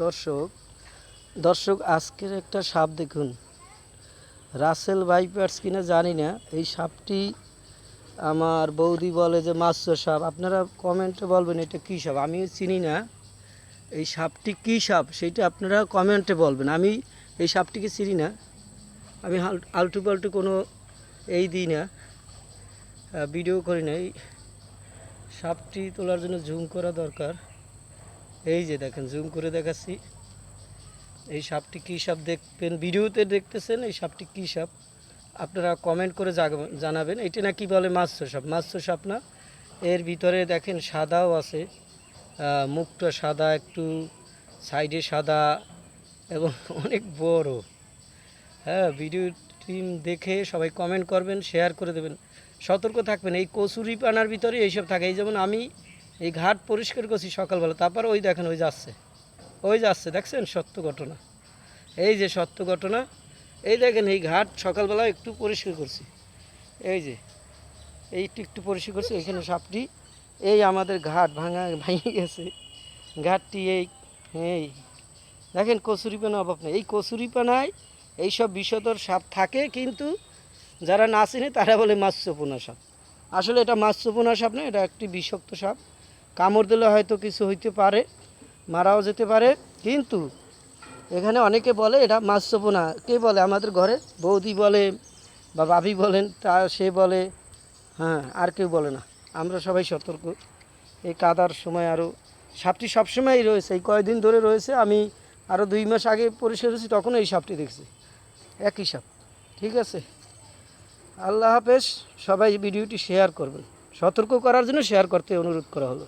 দর্শক দর্শক, আজকের একটা সাপ দেখুন। রাসেল ভাইপার্স কিনা জানি না। এই সাপটি আমার বৌদি বলে যে মাস্য সাপ। আপনারা কমেন্টে বলবেন এটা কী সাপ? আমি চিনি না। এই সাপটি কী সাপ সেইটা আপনারা কমেন্টে বলবেন। আমি এই সাপটিকে চিনি না। আমি আলটু পাল্টু কোনো এই দিই না। ভিডিও করি না এই সাপটি তোলার জন্য জুম করা দরকার। এই যে দেখেন জুম করে দেখাচ্ছি। এই সাপটি কী সাপ দেখবেন? ভিডিওতে দেখতেছেন এই সাপটি কী সাপ? আপনারা কমেন্ট করে জানাবেন। এটা না কি বলে মাছ সাপ? মাছ সাপ না। এর ভিতরে দেখেন সাদাও আছে। মুখটা সাদা, একটু সাইডে সাদা এবং অনেক বড়। হ্যাঁ ভিডিও টিম দেখে সবাই কমেন্ট করবেন শেয়ার করে দেবেন। সতর্ক থাকবেন। এই কচুরি পানার ভিতরে এইসব থাকে। এই যেমন আমি এই ঘাট পরিষ্কার করছি সকালবেলা, তারপর ওই দেখেন ওই যাচ্ছে। ওই যাচ্ছে, দেখছেন? সত্য ঘটনা। এই যে সত্য ঘটনা, এই দেখেন এই ঘাট সকালবেলা একটু পরিষ্কার করছি। এই যে এই একটু পরিষ্কার করছি এখানে সাপটি, এই আমাদের ঘাট ভাঙা ভেঙে গেছে। ঘাটটি এই এই। দেখেন কচুরিপানা অভাব নেই। এই কচুরিপানায় এইসব বিষধর সাপ থাকে, কিন্তু যারা না চিনে তারা বলে মাছ মাৎস্যপোনা সাপ। আসলে এটা মাৎস্যপোনা সাপ না, এটা একটি বিষাক্ত সাপ। কামড় দিলে হয়তো কিছু হইতে পারে, মারাও যেতে পারে। কিন্তু এখানে অনেকে বলে, এটা মাৎস্যপোনা কে বলে? আমাদের ঘরে বৌদি বলে বা ভাবি বলেন, তা সে বলে। হ্যাঁ আর কেউ বলে না। আমরা সবাই সতর্ক। এই কাদার সময় আরও সাপটি সবসময়ই রয়েছে। এই কয়দিন ধরে রয়েছে। আমি আরও দুই মাস আগে পরিষ্কার হয়েছি তখন এই সাপটি দেখছি। একই সাপ। ঠিক আছে? আল্লাহ হাফেজ, সবাই ভিডিওটি শেয়ার করবেন। সতর্ক করার জন্য শেয়ার করতে অনুরোধ করা হলো।